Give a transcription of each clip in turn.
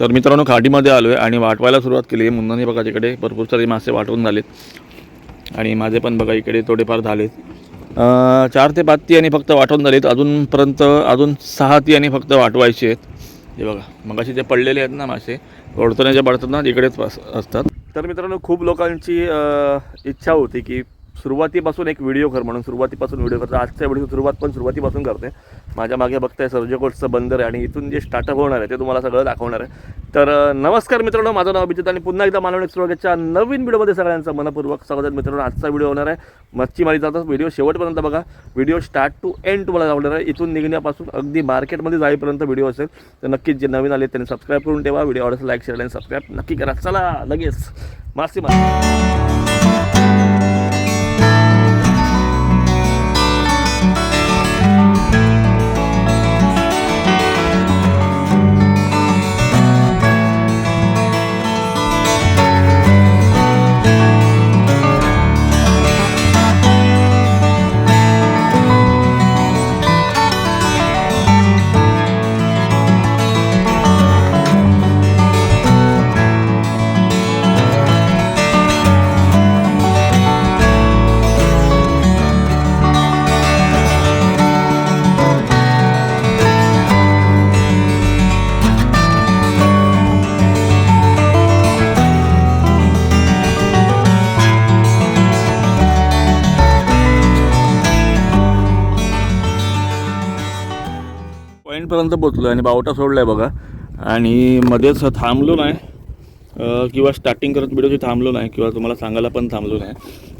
तर मित्रांनो खाडीमध्ये आलो आहे आणि वाटवायला सुरुवात केली. आहे मुन्नाने बघा तिकडे भरपूर सारे मासे वाटवून झालेत. आणि माझे पण बघा इकडे थोडेफार झालेत. चार ते पाच ती आणि फक्त वाटवून झालेत. अजूनपर्यंत अजून सहा ती आणि फक्त वाटवायचे आहेत. हे बघा मगाशी जे पडलेले आहेत ना मासे ओढताना जे पडतात ना तिकडेच असतात. तर मित्रांनो खूप लोकांची इच्छा होती की सुरुवातीपासून एक व्हिडिओ कर म्हणून सुरुवातीपासून व्हिडिओ करतो आजच्या व्हिडिओ सुरुवात पण सुरुवातीपासून करते. माझ्या मागे बघताय सर्जकोटचं बंदर आहे आणि इथून जे स्टार्टअप होणार आहे ते तुम्हाला सगळं दाखवणार आहे. तर नमस्कार मित्रांनो माझं नाव अभिजित आणि पुन्हा एकदा मानवणी एक्सप्लोरच्या नवीन व्हिडिओमध्ये सगळ्यांचं मनपूर्वक स्वागत मित्रांनो आजचा व्हिडिओ होणार आहे. मच्छीमारीचा व्हिडिओ शेवटपर्यंत बघा. व्हिडिओ स्टार्ट टू एंड तुम्हाला आवडणार आहे. इथून निघण्यापासून अगदी मार्केटमध्ये जाईपर्यंत व्हिडिओ असेल तर नक्कीच जे नवीन आले त्यांनी सबस्क्राईब करून ठेवा. व्हिडिओ आवडत लाईक शेअर आणि सबस्क्राईब नक्की करा. चला लगेच. मासेमारी पर्यंत पोचलो आणि बावटा सोडला आहे बघा. आणि मध्येच थांबलो नाही. किंवा स्टार्टिंग करत व्हिडिओची थांबलो नाही किंवा तुम्हाला सांगायला पण थांबलो नाही.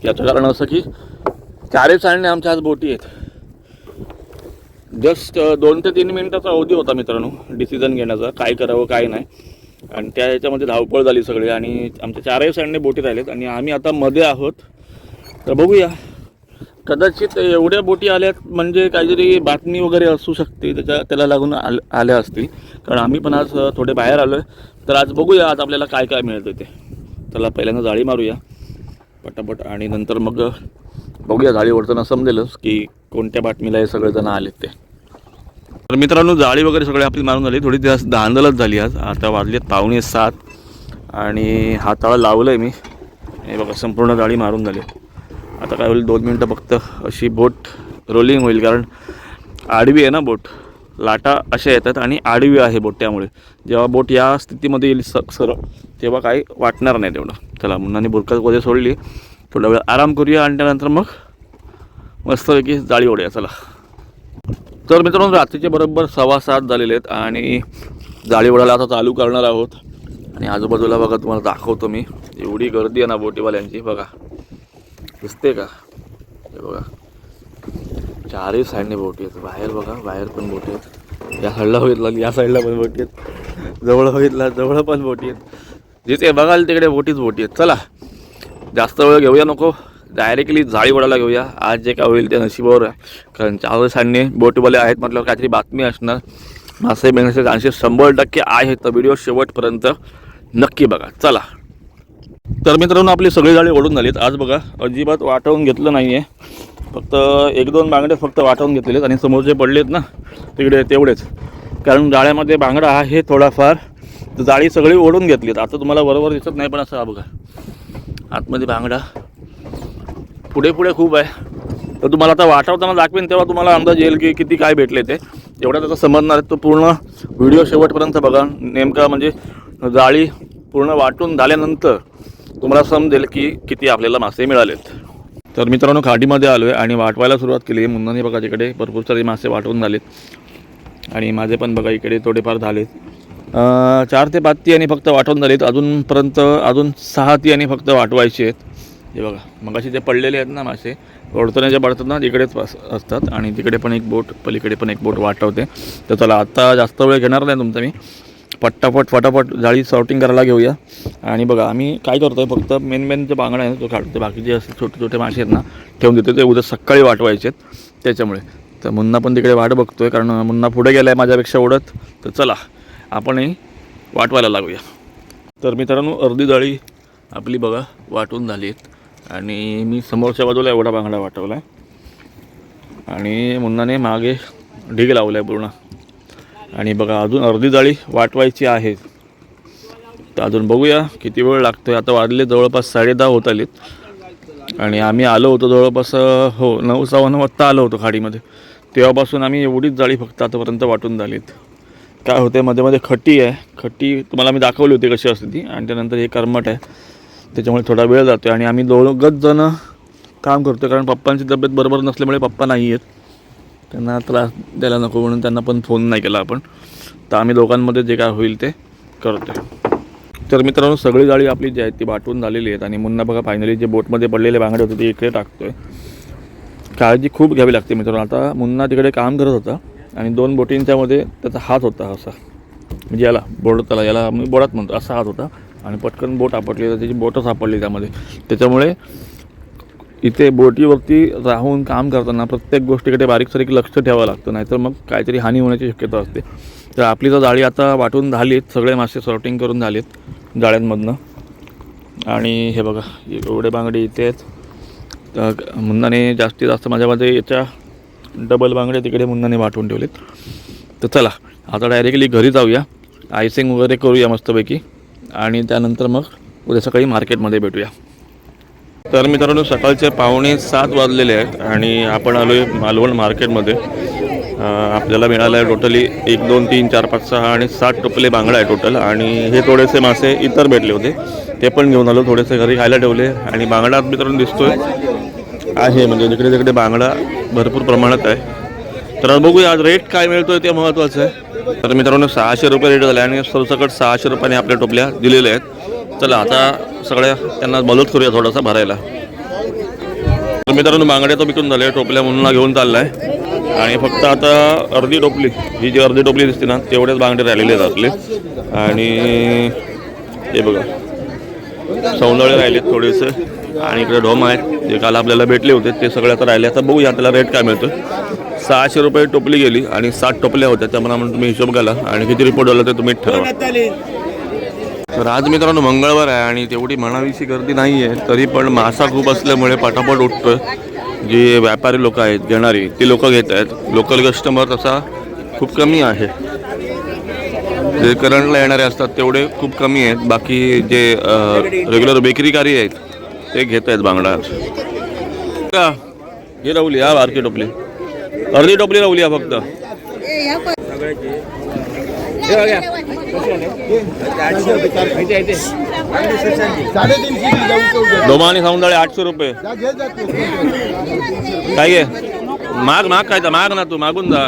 याचं कारण असं की चारे चाळणे आमच्या आज बोटी आहेत. जस्ट दोन ते तीन मिनिटाचा अवधी होता मित्रांनो डिसिजन घेण्याचा काय करावं काय नाही. आणि त्या ह्याच्यामध्ये धावपळ झाली सगळी आणि आमच्या चारही साईडने बोटी राहिलेत. आणि आम्ही आता मध्ये आहोत. तर बघूया. कदाचित एवढ्या बोटी आल्यात म्हणजे काहीतरी बातमी वगैरे असू शकते त्याच्या त्याला लागून आल आल्या असतील. कारण आम्ही पण आज थोडे बाहेर आलो आहे तर आज बघूया आज आपल्याला काय काय मिळतं ते. चला पहिल्यांदा जाळी मारूया. पटापट. आणि नंतर मग बघूया जाळी ओढताना समजेलच की कोणत्या बातमीला हे सगळेजण आलेत ते. तर मित्रांनो जाळी वगैरे सगळे आपली मारून झाली. थोडी जास्त दांदलच झाली आज. आता वाजलेत पावणे सात. आणि हाताळा लावलं आहे मी. हे बघा संपूर्ण जाळी मारून झाली. आता काय होईल दोन मिनटं फक्त अशी बोट रोलिंग होईल कारण आडवी आहे ना बोट. लाटा अशा येतात आणि आडवी आहे बोट त्यामुळे. जेव्हा बोट या स्थितीमध्ये येईल स सरळ तेव्हा काही वाटणार नाही तेवढं. चला मुन्नाने बुरकात वगैरे सोडली. थोडा वेळ आराम करूया आणि त्यानंतर मग मस्तपैकी जाळी ओढूया. चला. तर मित्रांनो रात्रीचे बरोबर सव्वा सात झालेले आहेत आणि जाळी ओढायला आता चालू करणार आहोत. आणि आजूबाजूला बघा तुम्हाला दाखवतो मी. एवढी गर्दी आहे ना बोटीवाल्यांची बघा. दिसते का? हे बघा. चारही साईडने बोटी आहेत. बाहेर बघा बाहेर पण बोटी आहेत. या साईडला बघितलं या साईडला पण बोटी आहेत. जवळ बघितला जवळ पण बोटी आहेत. जिथे बघाल तिकडे बोटीच बोटी आहेत. चला जास्त वेळ घेऊया नको. डायरेक्टली जाळी वडाला घेऊया. आज जे काय होईल ते नशिबावर आहे. कारण चारही साईडने बोटीवाले आहेत म्हटल्यावर काहीतरी बातमी असणार. मासे मिळण्याचे चान्सेस शंभर टक्के आहेत. तर व्हिडिओ शेवटपर्यंत नक्की बघा. चला. तर मित्रांनो आपली सगळी जाळी ओढून झालीत. आज बघा अजिबात वाटवून घेतलं नाही आहे फक्त एक दोन बांगडे फक्त वाटवून घेतलेले आहेत आणि समोर जे पडलेत ना तिकडे तेवढेच. कारण जाळ्यामध्ये बांगडा आहे थोडाफार. तर जाळी सगळी ओढून घेतलीत. आता तुम्हाला बरोबर दिसत नाही पण असं हा बघा. आतमध्ये बांगडा. पुढे पुढे खूप आहे. तर तुम्हाला आता वाटवताना दाखवेन तेव्हा तुम्हाला अंदाज येईल की किती काय भेटले ते. एवढा त्याचा समजणार तो पूर्ण व्हिडिओ शेवटपर्यंत बघा. नेमका म्हणजे जाळी पूर्ण वाटून झाल्यानंतर तुम्हाला समजेल की किती आपल्याला मासे मिळालेत. तर मित्रांनो खाडीमध्ये आलो आहे आणि वाटवायला सुरुवात केली. आहे मुन्नानी बघा तिकडे भरपूर सारे मासे वाटवून झालेत. आणि माझे पण बघा इकडे थोडेफार झालेत. चार ते पाच ती आणि फक्त वाटवून झालेत. अजूनपर्यंत अजून सहा ती आणि फक्त वाटवायचे आहेत. हे बघा मगाशी जे पडलेले आहेत ना मासे ओढताना जे पडतात ना तिकडेच असतात. आणि तिकडे पण एक बोट पलीकडे पण एक बोट वाटवते. तर चला आत्ता जास्त वेळ घेणार नाही तुमचा मी. पट्टापट फटाफट जाळी सॉर्टिंग करायला घेऊया. आणि बघा आम्ही काय करतो आहे फक्त मेन मेन जे बांगडा आहे ना, तो काढतो बाकीचे असे छोटे छोटे मासे आहेत ना ठेवून देतो ते उद्या सकाळी वाटवायचे आहेत त्याच्यामुळे. तर मुन्ना पण तिकडे वाट बघतो आहे कारण मुन्ना पुढे गेला आहे माझ्यापेक्षा ओढत. तर चला आपणही वाटवायला लागूया. तर मित्रांनो अर्धी जाळी आपली बघा वाटून झाली आहेत. आणि मी समोरच्या बाजूला एवढा बांगडा वाटवला आहे आणि मुन्नाने मागे ढीग लावला आहे पूर्ण. आणि बघा अजून अर्धी जाळी वाटवायची आहे. तर अजून बघूया किती वेळ लागतो आता वाजले जवळपास साडेदहा होत आलेत. आणि आम्ही आलो होतो जवळपास हो नऊ सव्वा नऊ वाजता आलो होतो खाडीमध्ये. तेव्हापासून आम्ही एवढीच जाळी फक्त आतापर्यंत वाटून झालीत. काय होते मध्ये मध्ये खट्टी आहे. खट्टी तुम्हाला मी दाखवली होती कशी असते ती. आणि त्यानंतर हे कर्मट आहे. त्याच्यामुळे थोडा वेळ जातो आणि आम्ही दोघंच जण काम करतो कारण पप्पांची तब्येत बरोबर नसल्यामुळे पप्पा नाही आहेत त्यांना त्रास द्यायला नको म्हणून त्यांना पण फोन नाही केला आपण. तर आम्ही दोघांमध्ये जे काय होईल ते करतो तर मित्रांनो सगळी जाळी आपली जी आहे ती वाटून झालेली आहेत आणि मुन्ना बघा फायनली जे बोटमध्ये पडलेले बांगडे होते ते इकडे टाकतोय. काळजी खूप घ्यावी लागते मित्रांनो. आता मुन्ना तिकडे काम करत होता आणि दोन बोटींच्यामध्ये त्याचा हात होता असा. म्हणजे याला बोट त्याला याला मी बोडात म्हणतो असा हात होता आणि पटकन बोट आपटली तर त्याची बोटं सापडली त्यामध्ये. त्याच्यामुळे इथे बोटीवरती राहून काम करताना प्रत्येक गोष्टीकडे बारीक सारीक लक्ष ठेवावं लागतं नाहीतर मग काहीतरी हानी होण्याची शक्यता असते. तर आपली तर जाळी आता वाटून झालीत सगळे मासे सॉर्टिंग करून झालेत जाळ्यांमधनं. आणि हे बघा एवढे बांगडे इथे आहेत. तर मुन्नाने जास्तीत जास्त माझ्यामध्ये याच्या डबल बांगडे तिकडे मुन्नाने वाटून ठेवलेत. तर चला आता डायरेक्टली घरी जाऊया. आयसिंग वगैरे करूया मस्तपैकी. आणि त्यानंतर मग उद्या सकाळी मार्केटमध्ये भेटूया. तर मित्रांनो सकाळचे पावणे सात वाजलेले आहेत आणि आपण आलो आहे मालवण मार्केटमध्ये. आपल्याला मिळालं आहे टोटली एक दोन तीन चार पाच सहा आणि सात टोपले बांगडा आहे टोटल. आणि हे थोडेसे मासे इतर भेटले होते. ते पण घेऊन आलो थोडेसे घरी खायला ठेवले. आणि बांगडा मित्रांनो दिसतोय. आहे म्हणजे जिकडे तिकडे बांगडा भरपूर प्रमाणात आहे. तर बघूया आज रेट काय मिळतोय ते महत्त्वाचं आहे. तर मित्रांनो सहाशे रुपये रेट झाला आणि सरसकट सहाशे रुपयाने आपल्या टोपल्या दिलेल्या आहेत. चला आता सगळ्या त्यांना मदत करूया थोडासा भरायला. तर मित्रांनो बांगड्या तो विकून झाले टोपल्या म्हणून घेऊन चाललाय. आणि फक्त आता अर्धी टोपली ही जी अर्धी टोपली दिसते ना तेवढेच बांगडे राहिलेले आहेत आपले. आणि हे बघा सौंदळे राहिलेत थोडेसे. आणि इकडे ढोम आहेत जे काल आपल्याला भेटले होते ते सगळे आता राहिले. आता बघूया त्याला रेट काय मिळतो सहाशे रुपये टोपली गेली आणि सात टोपल्या होत्या त्यामुळे म्हणून तुम्ही हिशोब घाला. आणि किती रिपोर्ट आला ते तुम्ही ठरवा. तर आज मित्रांनो मंगळवार आहे आणि तेवढी म्हणावीशी गर्दी नाही आहे तरी पण मासा खूप असल्यामुळे पटापट उठतोय. जे व्यापारी लोक आहेत घेणारी ती लोक घेत आहेत. लोकल कस्टमर तसा खूप कमी आहे. जे करंटला येणारे असतात तेवढे खूप कमी आहेत. बाकी जे रेग्युलर बेकरीकारी आहेत ते घेत आहेत बांगडा. का हे राहुली हा बारकी टोपली. अर्धी टोपली राहुली हा फक्त आणि सौंदळे आठशे रुपये. काय घे माग माग काय तर माग ना तू मागून जा.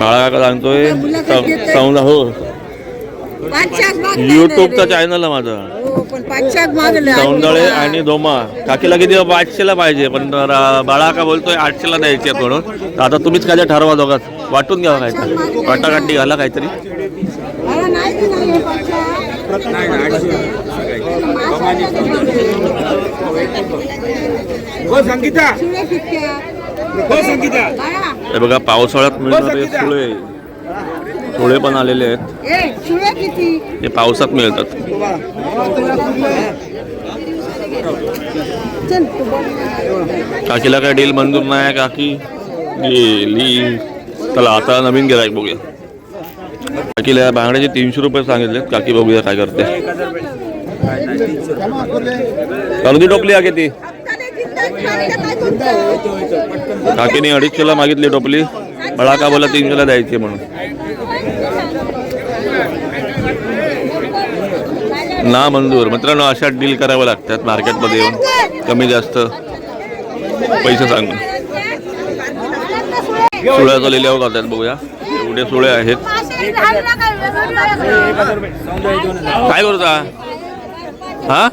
बाळा काका सांगतोय सौंदा हो. युट्यूबचा चॅनल आहे माझा. सौंदळे आणि दोमा. काकीला किती आठशेला पाहिजे पण रा- बाळा का बोलतोय आठशेला द्यायचे आहेत म्हणून. तर आता तुम्हीच काय ठरवा दोघात. वाटून घ्यावा काहीतरी. वाटाघाटी घाला काहीतरी. हो संगीता. हो संगीता. हे बघा पावसाळ्यात मिळणारे सुळे सुळे पण आलेले आहेत. हे पावसात मिळतात. काकीला काय डील मंजूर नाही काकी? गेली. चला आता नवीन गिरायक बघूया. काकीला बांगड्याचे तीनशे रुपये सांगितले काकी बघूया काय करते. अर्धी टोपली आहे किती काकीने अडीचशेला मागितली टोपली. मला का बोला तीनशेला द्यायची म्हणून. ना मंजूर. मित्रांनो अशा डील कराव्या लागतात मार्केटमध्ये येऊन. कमी जास्त पैसे सांगून. सुळ्या झालेल्या करतात बघूया. एवढे सुळे आहेत. काय करता हा?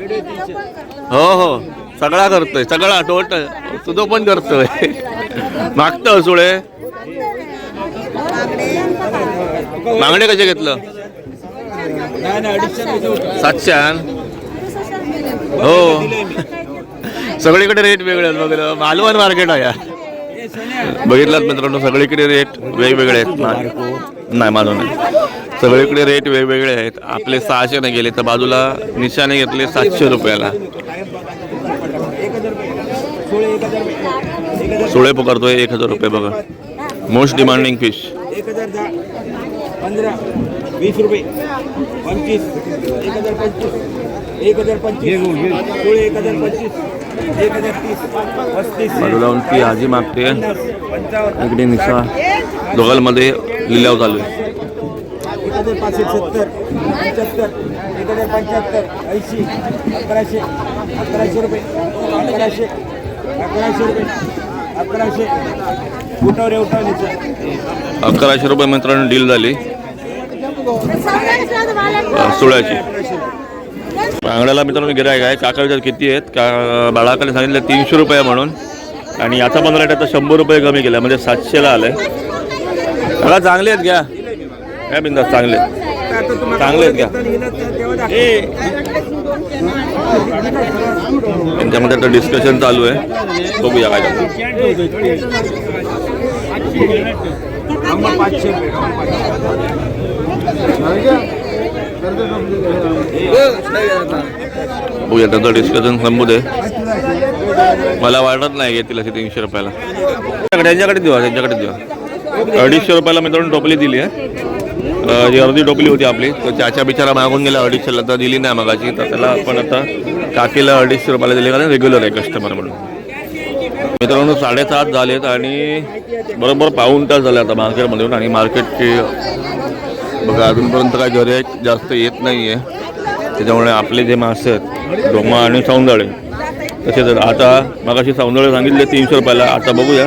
हो हो. सगळा करतोय. सगळा टोटल तुझं पण करतोय. मागतं सुळे. मागणे कसे घेतलं? सातशान हो. सगळीकडे रेट वेगळे आहेत मालवण मार्केट आहे. यार. बघितलात मित्रांनो सगळीकडे रेट वेगवेगळे आहेत. नाही मालवण नाही. सगळीकडे रेट वेगवेगळे आहेत. आपले सहाशे नाही गेले तर बाजूला निशाने घेतले सातशे रुपयाला. सोळे सोळे पकडतोय एक हजार रुपये बघा. मोस्ट डिमांडिंग फिश वीस रुपये. पंचवीस. एक हजार पंचवीस. एक हजार पंचवीस. सोळे एक हजार पंचवीस. एक हजार तीस. पस्तीस. जाऊन ती आजी मागते. इकडे निसा दोघांमध्ये लिलाव चालू आहे. एक हजार पाचशे सत्तर. पंच्याहत्तर. एक हजार पंच्याहत्तर. ऐंशी. अकराशे. अकराशे रुपये. अकराशे. अकराशे रुपये. अकराशे. उठावर उठावलीचं अकराशे रुपये मित्रांनो डील झाली. अ, बांगड्याला मित्रांनो गिरायक आहे. काका विचार किती आहेत? का बाळाकडे सांगितलं तीनशे रुपये म्हणून. आणि याचा पण रेट आता शंभर रुपये कमी केला म्हणजे सातशेला आलं. आहे मला चांगले आहेत घ्या. काय बिंदास चांगले आहेत. चांगले आहेत घ्या. त्यांच्यामध्ये आता डिस्कशन चालू आहे. बघूया काय चालतं आम्हाला बघूया डिस्कशन संपू दे. मला वाटत नाही घेतील असे तीनशे रुपयाला. त्यांच्याकडे देऊ त्यांच्याकडे देऊ अडीचशे रुपयाला मित्रांनो टोपली दिली आहे. जी अर्धी टोपली होती आपली तर त्याच्या बिचारा मागून गेला अडीचशेला तर दिली नाही मगाची तर त्याला आपण आता काकीला अडीचशे रुपयाला दिली कारण रेग्युलर आहे कस्टमर म्हणून. मित्रांनो साडेसात झालेत आणि बरोबर पाऊन तास झाले आता मार्केटमधून आणि मार्केटची बघा अजूनपर्यंत काय गिऱ्हाईक जास्त येत नाही आहे त्याच्यामुळे आपले जे मासे आहेत डोमा आणि सौंदळे तसेच आता मगाशी सौंदळे सांगितले तीनशे रुपयाला. आता बघूया.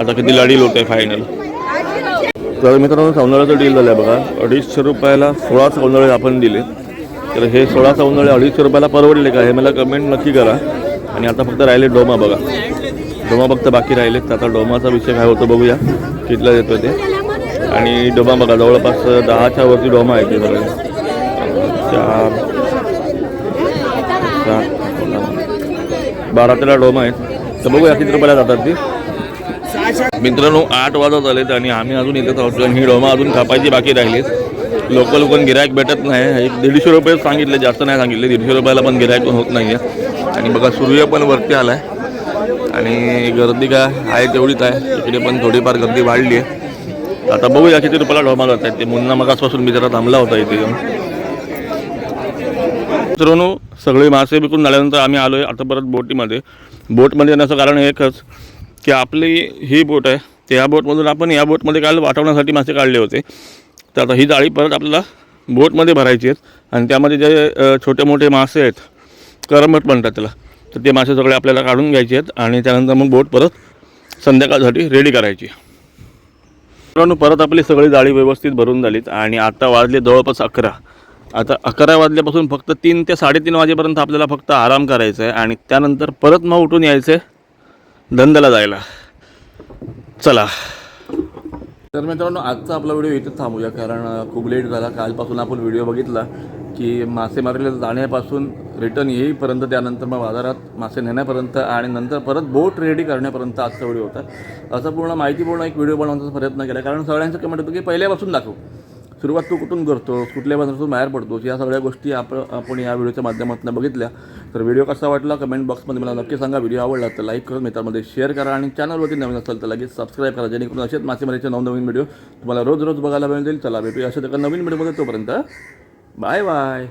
आता किती लाडी होते आहे फायनल तर मित्रांनो सौंदळ्याचं डील झालं आहे बघा. अडीचशे रुपयाला सोळा सौंदळे आपण दिले. तर हे सोळा सौंदळे अडीचशे रुपयाला परवडले का हे मला कमेंट नक्की करा. आणि आता फक्त राहिले डोमा बघा. डोमा फक्त बाकी राहिलेत. तर आता डोमाचा विषय काय होतो बघूया. कितला देतो ते. आणि डोमा बघा जवळपास दहाच्या वरती डोमा आहे ते सगळे. चार सात बारा तेरा डोमा आहेत. तर बघूया किती रुपयाला जातात ती. मित्रांनो आठ वाजत आलेत आणि आम्ही अजून इथेच आहोत. आणि ही डोमा अजून कापायची बाकी राहिलीत लोकल पण गिरायक भेटत नाही. एक दीडशे रुपये सांगितले जास्त नाही सांगितले. दीडशे रुपयाला पण गिरायक पण होत नाही आहे आणि बघा सूर्य पण वरती आला आहे आणि गर्दी काय आहे तेवढीच आहे. तिकडे पण थोडीफार गर्दी वाढली आहे आता बघूया किती रुपयाला डोमा जात आहेत ते मुन्ना मगासपासून मी जरा थांबला होता इथे मित्रांनो सगळे मासे विकून झाल्यानंतर आम्ही आलो आहे आता परत बोटीमध्ये. बोटमध्ये येण्याचं कारण एकच की आपली ही बोट आहे त्या बोटमधून आपण या बोटमध्ये काल वाटवण्यासाठी मासे काढले होते. तर आता ही जाळी परत आपल्याला बोटमध्ये भरायची आहेत आणि त्यामध्ये जे छोटे मोठे मासे आहेत करमट म्हणतात त्याला तर ते मासे सगळे आपल्याला काढून घ्यायचे आहेत. आणि त्यानंतर मग बोट परत संध्याकाळसाठी रेडी करायची मित्रांनो परत आपली सगळी जाळी व्यवस्थित भरून झालीत आणि आता वाजले जवळपास अकरा. आता अकरा वाजल्यापासून फक्त तीन ते साडेतीन वाजेपर्यंत आपल्याला फक्त आराम करायचा आहे आणि त्यानंतर परत मग उठून यायचं आहे धंद्याला जायला. चला. तर मित्रांनो आजचा आपला व्हिडिओ इथेच थांबूया कारण खूप लेट झाला. कालपासून आपण व्हिडिओ बघितला की मासेमारीला जाण्यापासून रिटर्न येईपर्यंत त्यानंतर मग बाजारात मासे नेण्यापर्यंत आणि नंतर परत बोट रेडी करण्यापर्यंत आजचा व्हिडिओ होता. असं पूर्ण माहितीपूर्ण एक व्हिडिओ बनवण्याचा प्रयत्न केला. कारण सगळ्यांचं कमेंट होतं की पहिल्यापासून दाखव. सुरुवात तू कुठून करतो? कुठल्या बाजारातून बाहेर पडतोस या सगळ्या गोष्टी आपण आपण या व्हिडिओच्या माध्यमातून बघितल्या. तर व्हिडिओ कसा वाटला कमेंट बॉक्समध्ये मला नक्की सांगा. व्हिडिओ आवडला तर लाईक करून मित्रांमध्ये शेअर करा आणि चॅनलवरती नवीन असेल तर लगेच सबस्क्राईब करा जेणेकरून असेच मासेमारीचे नवनवीन व्हिडिओ तुम्हाला रोज रोज बघायला मिळतील. चला भेटूया अशा एका नवीन व्हिडिओमध्ये तोपर्यंत बाय बाय.